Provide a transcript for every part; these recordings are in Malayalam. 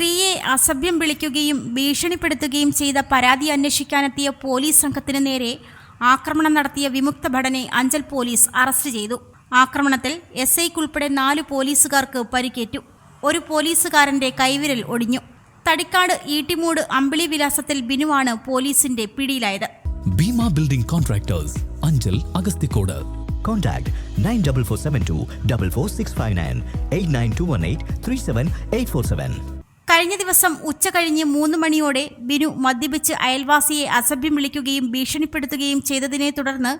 സ്ത്രീയെ അസഭ്യം വിളിക്കുകയും ഭീഷണിപ്പെടുത്തുകയും ചെയ്ത പരാതി അന്വേഷിക്കാനെത്തിയ പോലീസ് സംഘത്തിന് നേരെ ആക്രമണം നടത്തിയ വിമുക്ത ഭടനെ അഞ്ചൽ പോലീസ് അറസ്റ്റ് ചെയ്തു. ആക്രമണത്തിൽ എസ് ഐക്കുൾപ്പെടെ നാല് പോലീസുകാർക്ക് പരിക്കേറ്റു. ഒരു പോലീസുകാരന്റെ കൈവിരൽ ഒടിഞ്ഞു. തടിക്കാട് ഈട്ടിമൂട് അമ്പിളി വിലാസത്തിൽ ബിനുവാണ് പോലീസിന്റെ പിടിയിലായത്. Bhima Building Contractors Anchal Agasthikode. Contact 94472 44659 89218 37847. കഴിഞ്ഞ ദിവസം ഉച്ച കഴിഞ്ഞ് മൂന്ന് മണിയോടെ ബിനു മദ്യപിച്ച് അയൽവാസിയെ അസഭ്യം വിളിക്കുകയും ഭീഷണിപ്പെടുത്തുകയും ചെയ്തതിനെ തുടർന്ന്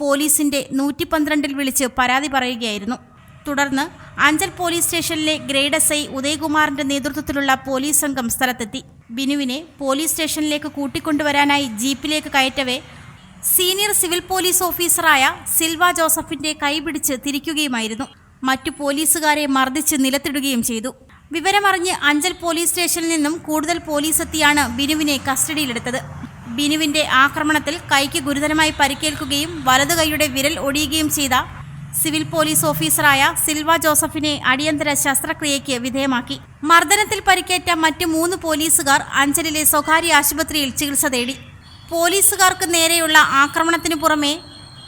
പോലീസിന്റെ നൂറ്റി പന്ത്രണ്ടിൽ വിളിച്ച് പരാതി പറയുകയായിരുന്നു. തുടർന്ന് അഞ്ചൽ പോലീസ് സ്റ്റേഷനിലെ ഗ്രേഡ് എസ് ഐ ഉദയകുമാറിന്റെ നേതൃത്വത്തിലുള്ള പോലീസ് സംഘം സ്ഥലത്തെത്തി. ബിനുവിനെ പോലീസ് സ്റ്റേഷനിലേക്ക് കൂട്ടിക്കൊണ്ടുവരാനായി ജീപ്പിലേക്ക് കയറ്റവേ സീനിയർ സിവിൽ പോലീസ് ഓഫീസറായ സിൽവ ജോസഫിന്റെ കൈപിടിച്ച് തിരിക്കുകയുമായിരുന്നു. മറ്റു പോലീസുകാരെ മർദ്ദിച്ച് നിലത്തിടുകയും ചെയ്തു. വിവരമറിഞ്ഞ് അഞ്ചൽ പോലീസ് സ്റ്റേഷനിൽ നിന്നും കൂടുതൽ പോലീസ് എത്തിയാണ് ബിനുവിനെ കസ്റ്റഡിയിലെടുത്തത്. ബിനുവിന്റെ ആക്രമണത്തിൽ കൈക്ക് ഗുരുതരമായി പരിക്കേൽക്കുകയും വലതു കൈയുടെ വിരൽ ഒടിയുകയും ചെയ്ത സിവിൽ പോലീസ് ഓഫീസറായ സിൽവ ജോസഫിനെ അടിയന്തര ശസ്ത്രക്രിയയ്ക്ക് വിധേയമാക്കി. മർദ്ദനത്തിൽ പരിക്കേറ്റ മറ്റ് മൂന്ന് പോലീസുകാർ അഞ്ചലിലെ സ്വകാര്യ ആശുപത്രിയിൽ ചികിത്സ തേടി. പോലീസുകാർക്ക് നേരെയുള്ള ആക്രമണത്തിനു പുറമെ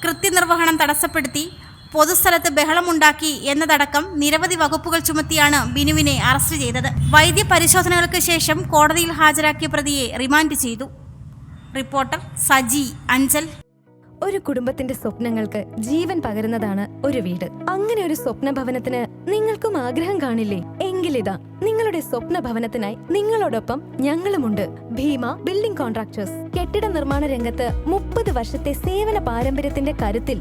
കൃത്യനിർവഹണം തടസ്സപ്പെടുത്തി പൊതുസ്ഥലത്ത് ബഹളമുണ്ടാക്കി എന്നതടക്കം നിരവധി വകുപ്പുകൾ ചുമത്തിയാണ് ബിനുവിനെ അറസ്റ്റ് ചെയ്തത്. വൈദ്യ പരിശോധനകൾക്ക് ശേഷം കോടതിയിൽ ഹാജരാക്കിയ പ്രതിയെ റിമാൻഡ് ചെയ്തു. റിപ്പോർട്ടർ സജി അഞ്ചൽ. ഒരു കുടുംബത്തിന്റെ സ്വപ്നങ്ങൾക്ക് ജീവൻ പകരുന്നതാണ് ഒരു വീട്. അങ്ങനെ ഒരു സ്വപ്ന ഭവനത്തിന് നിങ്ങൾക്കും ആഗ്രഹം കാണില്ലേ? എങ്കിലിതാ നിങ്ങളുടെ സ്വപ്ന ഭവനത്തിനായി നിങ്ങളോടൊപ്പം ഞങ്ങളുമുണ്ട്. Bhima Building Contractors. കെട്ടിട നിർമ്മാണ രംഗത്ത് മുപ്പത് വർഷത്തെ സേവന പാരമ്പര്യത്തിന്റെ കരുത്തിൽ